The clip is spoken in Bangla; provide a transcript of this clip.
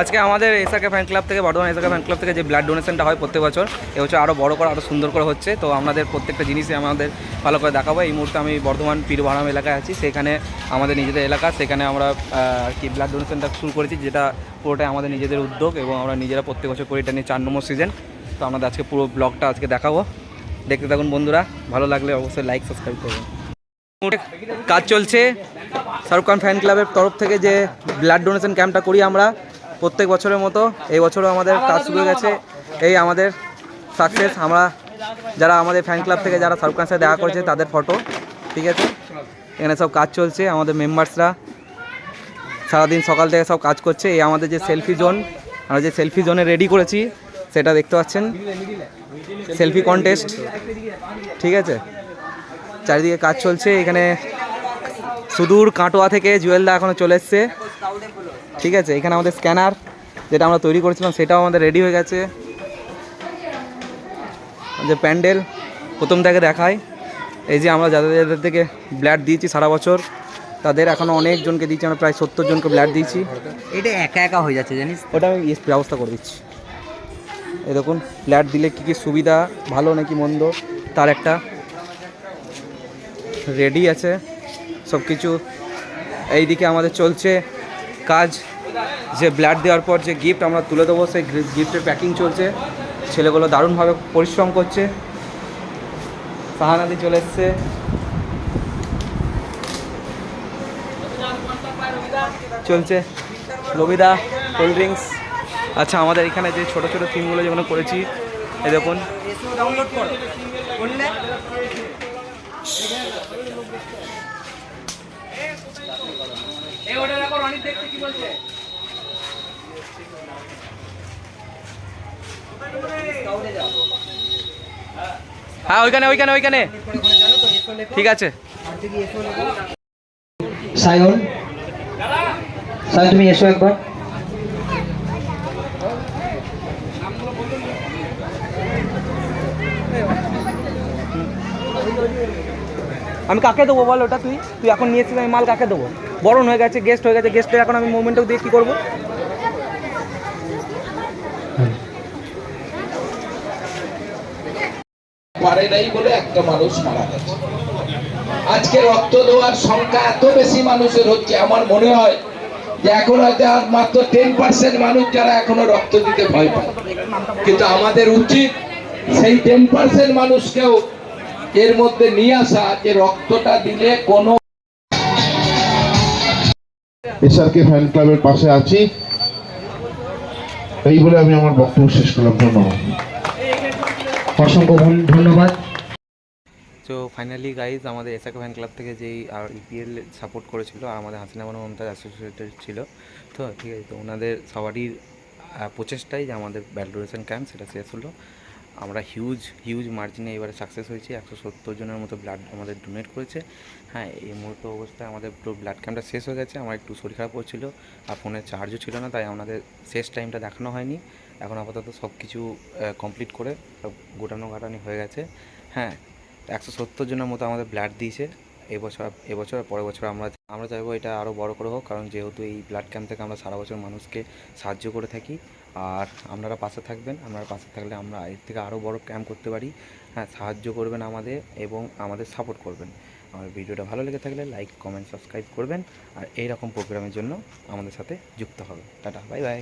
আজকে আমাদের এসআকে ফ্যান ক্লাব থেকে, বর্ধমান এসআকে ফ্যান ক্লাব থেকে যে ব্লাড ডোনেশনটা হয় প্রত্যেক বছর, এ এবছর আরও বড় করে আরও সুন্দর করে হচ্ছে। তো আমাদের প্রত্যেকটা জিনিসই আমাদের ভালো করে দেখাবো। এই মুহূর্তে আমি বর্ধমান পীরবাহারাম এলাকায় আছি। সেখানে আমাদের নিজেদের এলাকা, সেখানে আমরা কি ব্লাড ডোনেশনটা শুরু করেছি, যেটা পুরোটাই আমাদের নিজেদের উদ্যোগ এবং আমরা নিজেরা প্রত্যেক বছর করি, এটা নিয়ে চার নম্বর সিজন তো আমাদের আজকে পুরো ব্লগটা আজকে দেখাবো। দেখতে থাকুন বন্ধুরা, ভালো লাগলে অবশ্যই লাইক সাবস্ক্রাইব করবেন। কাজ চলছে, শাহরুখ খান ফ্যান ক্লাবের তরফ থেকে যে ব্লাড ডোনেশন ক্যাম্পটা করি আমরা। প্রত্যেক বছরের মতো এই বছরও আমাদের কাজ শুরু হয়ে গেছে। এই আমাদের সাকসেস আমরা যারা আমাদের ফ্যান ক্লাব থেকে যারা শাহরুখ খানের সাথে দেখা করেছে, তাদের ফটো ঠিক আছে? এখানে সব কাজ চলছে, আমাদের মেম্বার্সরা সারাদিন সকাল থেকে সব কাজ করছে। এই আমাদের যে সেলফি জোন আমরা যে সেলফি জোনে রেডি করেছি, সেটা দেখতে পাচ্ছেন। সেলফি কন্টেস্ট ঠিক আছে? চারিদিকে কাজ চলছে, এখানে সুদূর কাটোয়া থেকে জুয়েলদা এখনও চলে এসছে। ঠিক আছে এখানে আমাদের স্ক্যানার যেটা আমরা তৈরি করেছিলাম সেটাও আমাদের রেডি হয়ে গেছে। যে প্যান্ডেল প্রথম থেকে দেখায় এই যে আমরা যাদের যাদের থেকে ব্ল্যাড দিয়েছি সারা বছর তাদের এখনও অনেকজনকে দিয়েছি আমরা প্রায় সত্তর জনকে ব্ল্যাড দিয়েছি। এটা একা একা হয়ে যাচ্ছে জানিস? ওটা আমি ব্যবস্থা করে দিচ্ছি। এই দেখুন ফ্ল্যাট দিলে কী কী সুবিধা ভালো নাকি মন্দ তার একটা রেডি আছে। সব কিছু এইদিকে আমাদের চলছে কাজ। যে ব্লাড দেওয়ার পর যে গিফট আমরা তুলে দেবো, সেই গিফটের প্যাকিং চলছে। ছেলেগুলো দারুণভাবে পরিশ্রম করছে। সাহানাদি চলে এসছে। চলছে। রবিদা কোল্ড ড্রিঙ্কস আচ্ছা আমাদের এখানে যে ছোটো ছোটো থিমগুলো যেগুলো করেছি, এই দেখুন। ডাউনলোড কর করলে হ্যাঁ ওইখানে ওইখানে ওইখানে। ঠিক আছে। সায়ন সায়ন তুমি এসো একবার। আমি কাকে দেবো বল ওটা তুই? তুই এখন নিয়েছিস আমি মাল কাকে দেবো? বরণ হয়ে গেছে গেস্ট হয়ে গেছে গেস্টের এখন আমি মোমেন্টও দিয়ে কী করব? পারে নাই বলে একটা মানুষ মারা গেছে। আজকে রক্ত দেওয়ার সংখ্যা এত বেশি মানুষের হচ্ছে, আমার মনে হয় যে এখন হয়তো আর মাত্র টেন পার্সেন্ট মানুষ যারা এখনও রক্ত দিতে ভয় পায়। কিন্তু আমাদের উচিত সেই টেন পার্সেন্ট মানুষকেও এর মধ্যে নিয়ে আসা যে রক্তটা দিলে কোনো এসআরকে ফ্যান ক্লাবের পাশে আছি। এই বলে আমি আমার বক্তব্য শেষ করলাম। ধন্যবাদ। অসংখ্য ধন্যবাদ। তো ফাইনালি গাইজ আমাদের এসআকে ফ্যান ক্লাব থেকে যেই, আর ইপিএল সাপোর্ট করেছিল, আর আমাদের হাসিনা বানু মমতাজ অ্যাসোসিয়েটেড ছিল। তো, ঠিক আছে, তো ওনাদের সবারই প্রচেষ্টাই যে আমাদের ব্যাল ডোনেশন ক্যাম্প সেটা শেষ হলো। আমরা হিউজ হিউজ মার্জিনে এবারে সাকসেস হয়েছি। একশো সত্তর জনের মতো ব্লাড আমাদের ডোনেট করেছে। হ্যাঁ এই মুহূর্ত অবস্থায় আমাদের পুরো ব্লাড ক্যাম্পটা শেষ হয়ে গেছে। আমার একটু শরীর খারাপ হচ্ছিল, আর ফোনের চার্জও ছিল না, তাই আমাদের শেষ টাইমটা দেখানো হয়নি। এখন আপাতত সব কিছু কমপ্লিট করে সব গোটানো গাটানি হয়ে গেছে। হ্যাঁ একশো সত্তর জনের মতো আমাদের ব্লাড দিয়েছে। এবছর এবছর পরের বছর আমরা আমরা চাইব এটা আরও বড় করে হোক, কারণ যেহেতু এই ব্লাড ক্যাম্প থেকে আমরা সারা বছর মানুষকে সাহায্য করে থাকি। আর আপনারা পাশে থাকবেন, আপনারা পাশে থাকলে আমরা এর থেকে আরও বড় ক্যাম্প করতে পারি। হ্যাঁ সাহায্য করবেন আমাদের এবং আমাদের সাপোর্ট করবেন। আমার ভিডিওটা ভালো লেগে থাকলে লাইক কমেন্ট সাবস্ক্রাইব করবেন। আর এই রকম প্রোগ্রামের জন্য আমাদের সাথে যুক্ত হবে। Tata bye bye